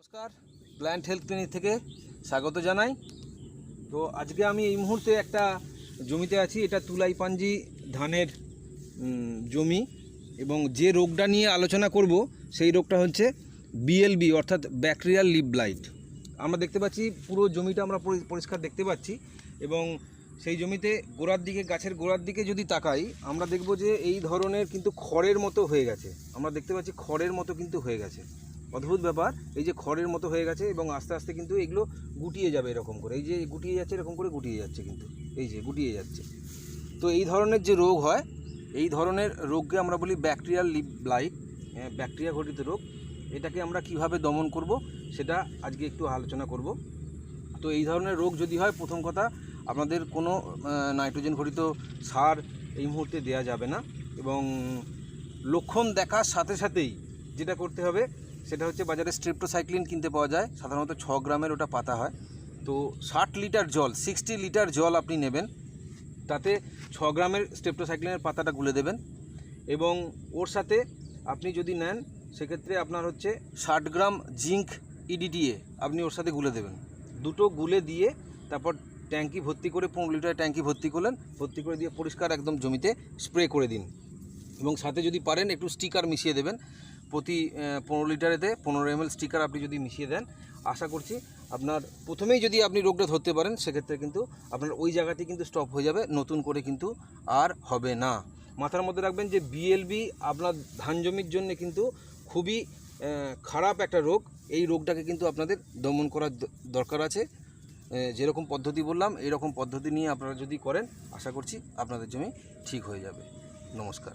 নমস্কার plant health clinic থেকে স্বাগত জানাই। তো আজকে আমি এই মুহূর্তে একটা জমিতে আছি, এটা তুলাই পাঞ্জি ধানের জমি এবং যে রোগটা নিয়ে আলোচনা করব, সেই রোগটা হচ্ছে বিএলবি অর্থাৎ ব্যাকটেরিয়াল লিপ ব্লাইট আমরা দেখতে পাচ্ছি, পুরো জমিটা আমরা পরি- পরিষ্কার দেখতে পাচ্ছি এবং সেই জমিতে গোড়ার দিকে, গাছের গোড়ার দিকে যদি তাকাই, আমরা দেখব যে এই ধরনের কিন্তু খড়ের মতো হয়ে গেছে। আমরা দেখতে পাচ্ছি খড়ের মতো কিন্তু হয়ে গেছে। অদ্ভুত ব্যাপার। এই যে খড়ের মতো হয়ে গেছে এবং আস্তে আস্তে কিন্তু এগুলো গুটিয়ে যাবে এরকম করে। এই যে গুটিয়ে যাচ্ছে এরকম করে গুটিয়ে যাচ্ছে কিন্তু। এই যে গুটিয়ে যাচ্ছে। তো এই ধরনের যে রোগ হয়, এই ধরনের রোগকে আমরা বলি ব্যাকটেরিয়াল লিপ ব্লাইট ব্যাকটেরিয়া ঘটিত রোগ। এটাকে আমরা কীভাবে দমন করব সেটা আজকে একটু আলোচনা করব। তো এই ধরনের রোগ যদি হয়, প্রথম কথা আপনাদের কোনো নাইট্রোজেন ঘটিত সার এই মুহূর্তে দেয়া যাবে না। এবং লক্ষণ দেখার সাথে সাথেই যেটা করতে হবে সেটা হচ্ছে বাজারে স্ট্রেপ্টোসাইক্লিন কিনতে পাওয়া যায়। সাধারণত ছ গ্রামের ওটা পাতা হয়। তো ষাট লিটার জল সিক্সটি লিটার জল আপনি নেবেন। তাতে ছ গ্রামের স্ট্রেপ্টোসাইক্লিনের পাতাটা গুলে দেবেন। এবং ওর সাথে আপনি যদি নেন, সেক্ষেত্রে আপনার হচ্ছে ষাট গ্রাম জিঙ্ক ইডিটিএ আপনি ওর সাথে গুলে দেবেন। দুটো গুলে দিয়ে তারপর ট্যাঙ্কি ভর্তি করে, পনেরো লিটার ট্যাঙ্কি ভর্তি করলেন। ভর্তি করে দিয়ে পরিষ্কার একদম জমিতে স্প্রে করে দিন। এবং সাথে যদি পারেন, একটু স্টিকার মিশিয়ে দেবেন। প্রতি পনেরো লিটারেতে পনেরো এম স্টিকার আপনি যদি মিশিয়ে দেন, আশা করছি আপনার প্রথমেই যদি আপনি রোগটা ধরতে পারেন, সেক্ষেত্রে কিন্তু আপনার ওই জায়গাতেই কিন্তু স্টপ হয়ে যাবে, নতুন করে কিন্তু আর হবে না। মাথার মধ্যে রাখবেন যে বিএলবি আপনার ধান জমির জন্য কিন্তু খুবই খারাপ একটা রোগ। এই রোগটাকে কিন্তু আপনাদের দমন করার দরকার আছে। যেরকম পদ্ধতি বললাম, এরকম পদ্ধতি নিয়ে আপনারা যদি করেন, আশা করছি আপনাদের জমি ঠিক হয়ে যাবে। নমস্কার।